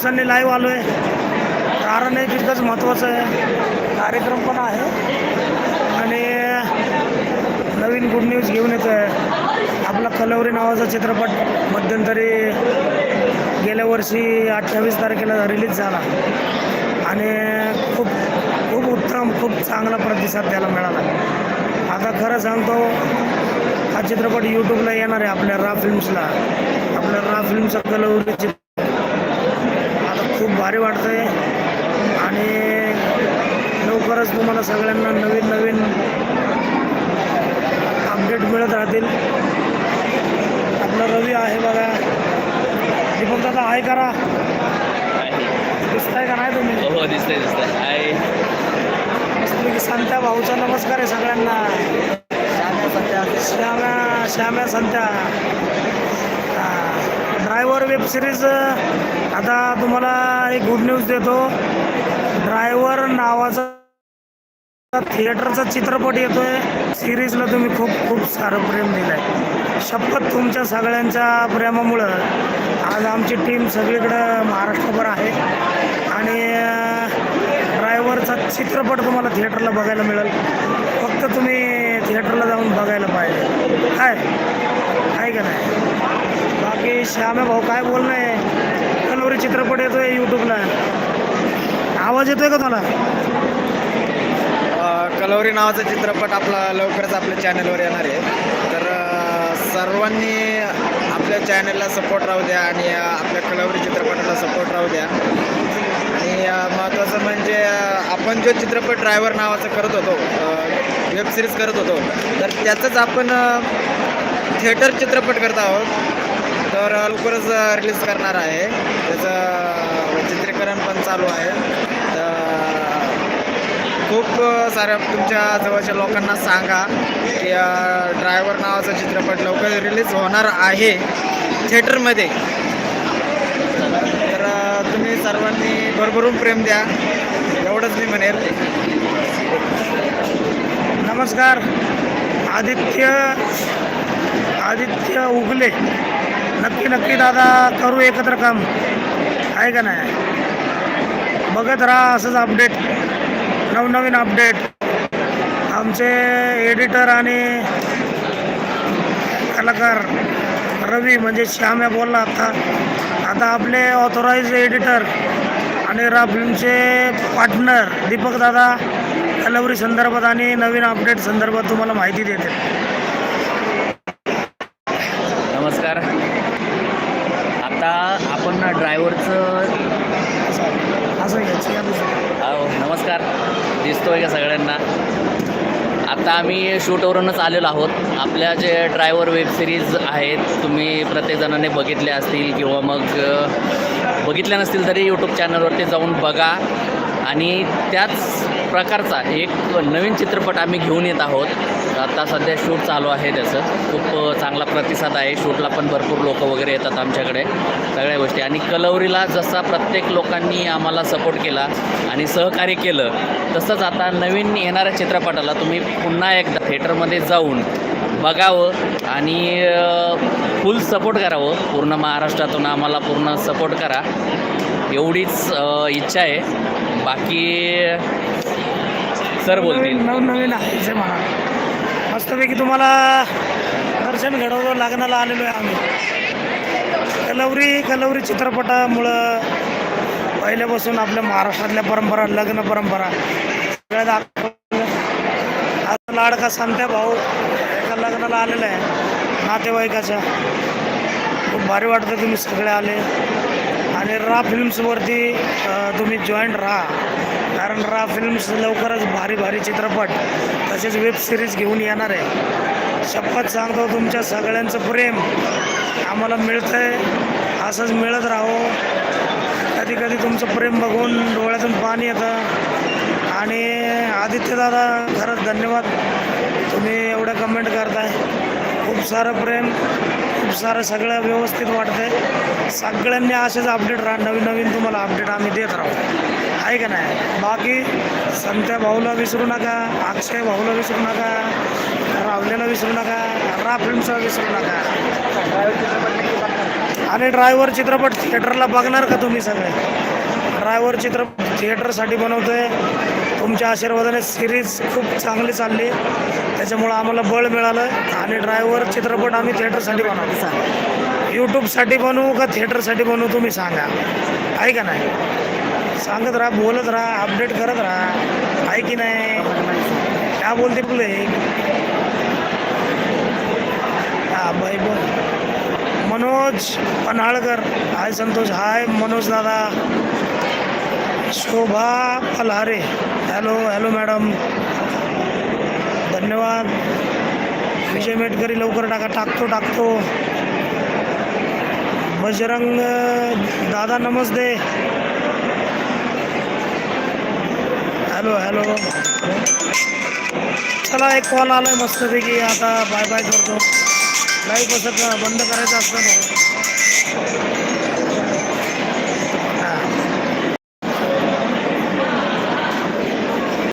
दिवसांनी लाईव्ह आलो आहे कारण हे तितकंच महत्त्वाचं आहे. कार्यक्रम पण आहे. आणि नवीन गुड न्यूज घेऊन येतो आहे आपला कलवरी नावाचा चित्रपट मध्यंतरी गेल्या वर्षी अठ्ठावीस तारखेला रिलीज झाला. आणि खूप खूप उत्तम खूप चांगला प्रतिसाद त्याला मिळाला. आता खरं सांगतो हा चित्रपट यूट्यूबला येणार आहे आपल्या रा फिल्म्सला आपल्या रा फिल्मचा कलवरी चित्र आता भारी वाटतंय. आणि लवकरच तुम्हाला सगळ्यांना नवीन नवीन अपडेट मिळत राहतील. आपला रवी आहे बघा. दीपक दादा आहे करा. दिसताय का नाही तुम्ही? हो दिसतंय दिसतंय. हाय मस्तपैकी संत्या भाऊचा नमस्कार आहे सगळ्यांना. Shyamya Shyamya Santya driver web series आता तुम्हाला एक गुड न्यूज देतो. ड्रायव्हर नावाचा थिएटरचा चित्रपट येतोय. सिरीजला तुम्ही खूप खूप सारं प्रेम दिलंय. शपथ तुमच्या सगळ्यांच्या प्रेमामुळं आज आमची टीम सगळीकडं महाराष्ट्रभर आहे. आणि ड्रायव्हरचा चित्रपट तुम्हाला थिएटरला बघायला मिळेल. फक्त तुम्ही थिएटरला जाऊन बघायला पाहिजे. काय आहे का नाही? बाकी श्यामे भाऊ काय बोलणं आहे? कलोरी चित्रपट येतोय यूट्यूबला आवाज येतोय का तुला? कलवरी नावाचा चित्रपट आपला लवकरच आपल्या चॅनलवर येणार आहे. तर सर्वांनी आपल्या चॅनलला सपोर्ट राहू द्या आणि आपल्या कलवरी चित्रपटाला सपोर्ट राहू द्या. आणि महत्त्वाचं म्हणजे आपण जो चित्रपट ड्रायव्हर नावाचं करत होतो वेब सिरीज करत होतो तर त्याचंच आपण थिएटर चित्रपट करत आहोत. तर लवकरच रिलीज करणार आहे. त्याचं चित्रीकरण पण चालू आहे. तर खूप साऱ्या तुमच्या जवळच्या लोकांना सांगा की ड्रायव्हर नावाचा चित्रपट लवकर रिलीज होणार आहे थिएटरमध्ये तर अ, तुम्ही सर्वांनी भरभरून प्रेम द्या. एवढंच मी म्हणेल. नमस्कार. आदित्य आदित्य उगले. नक्की नक्की दादा करू एकत्र काम. आहे का नाही? बघत राहा असंच अपडेट नवनवीन अपडेट आमचे एडिटर आणि कलाकार रवी म्हणजे श्याम्या बोलला आता. आता आपले ऑथोराईज एडिटर आणि रा फिल्मचे पार्टनर दीपक दादा कलवरी संदर्भात आणि नवीन अपडेट संदर्भात तुम्हाला माहिती देते. नमस्कार. आता आपण ड्रायव्हरचं असं घ्यायची हो नमस्कार. दिसतोय का सगळ्यांना? आता आम्ही शूटवरूनच आलेलो आहोत. आपल्या जे ड्रायव्हर वेब सिरीज आहेत तुम्ही प्रत्येकजणाने बघितल्या असतील किंवा मग बघितल्या नसतील तरी यूट्यूब चॅनलवरती जाऊन बघा. आणि त्याच प्रकारचा एक नवीन चित्रपट आम्ही घेऊन येत आहोत. आता सध्या शूट चालू आहे त्याचं. खूप चांगला प्रतिसाद आहे. शूटला पण भरपूर लोक वगैरे येतात आमच्याकडे. सगळ्या गोष्टी. आणि कलवरीला जसा प्रत्येक लोकांनी आम्हाला सपोर्ट केला आणि सहकार्य केलं तसंच आता नवीन येणाऱ्या चित्रपटाला तुम्ही पुन्हा एकदा थिएटरमध्ये जाऊन बघावं आणि फुल सपोर्ट करावं. पूर्ण महाराष्ट्रातून आम्हाला पूर्ण सपोर्ट करा. एवढीच इच्छा आहे. बाकी सर बोलतील. नवीन नवीन आहे म्हणा. मस्तपैकी तुम्हाला दर्शन घडवलं लग्नाला आलेलो आहे आम्ही. कलवरी कलवरी चित्रपटामुळं पहिल्यापासून आपल्या महाराष्ट्रातल्या परंपरा लग्न परंपरा सगळ्या दाखवलं आता लाडका संत्या भाऊ एका लग्नाला आलेला आहे. नातेवाईकाच्या. खूप भारी वाटतं तुम्ही सगळे आले. आणि रा फिल्म्सवरती तुम्ही जॉईंट राहा. कारण रा फिल्म्स लवकरच भारी भारी चित्रपट तसेच वेब सिरीज घेऊन येणार आहे. शपथ सांगतो तुमच्या सगळ्यांचं प्रेम. आम्हाला मिळतं आहे असंच मिळत राहो. कधी कधी तुमचं प्रेम बघून डोळ्यातून पाणी येतं. आणि आदित्यदादा खरंच धन्यवाद. तुम्ही एवढं कमेंट करताय. खूप सारं प्रेम खूप सारं सगळं व्यवस्थित वाटतंय. सगळ्यांनी असेच अपडेट राहा. नवीन नवीन तुम्हाला अपडेट आम्ही देत राहू. आहे का नाही? बाकी संत्या भाऊला विसरू नका अक्षय भाऊला विसरू नका रावलेला विसरू नका रा फिल्मचा विसरू नका. आणि ड्रायव्हर चित्रपट थिएटरला बघणार का तुम्ही सगळे? ड्रायव्हर चित्रपट थिएटरसाठी बनवतोय. तुमच्या आशीर्वादाने सिरीज खूप चांगली चालली. त्याच्यामुळं आम्हाला बळ मिळालं आणि ड्रायव्हर चित्रपट आम्ही थिएटरसाठी बनवतो. यूट्यूबसाठी बनवू का थिएटरसाठी बनवू तुम्ही सांगा. आहे का नाही? सांगत राहा बोलत राहा अपडेट करत राहा. आहे की नाही? काय बोलते तुले? हा बाई बोल. मनोज पन्हाळकर. हाय संतोष हाय मनोज दादा. Shobha Palhare hello, hello madam. धन्यवाद। विजय मेटकरी लवकर टाका, टाकतो टाकतो। बजरंग, दादा नमस्ते। Hello hello. चला, एक कॉल आलाय मस्तपैकी. आता बाय बाय करतो लाईव्ह कसं बंद करायचं असतं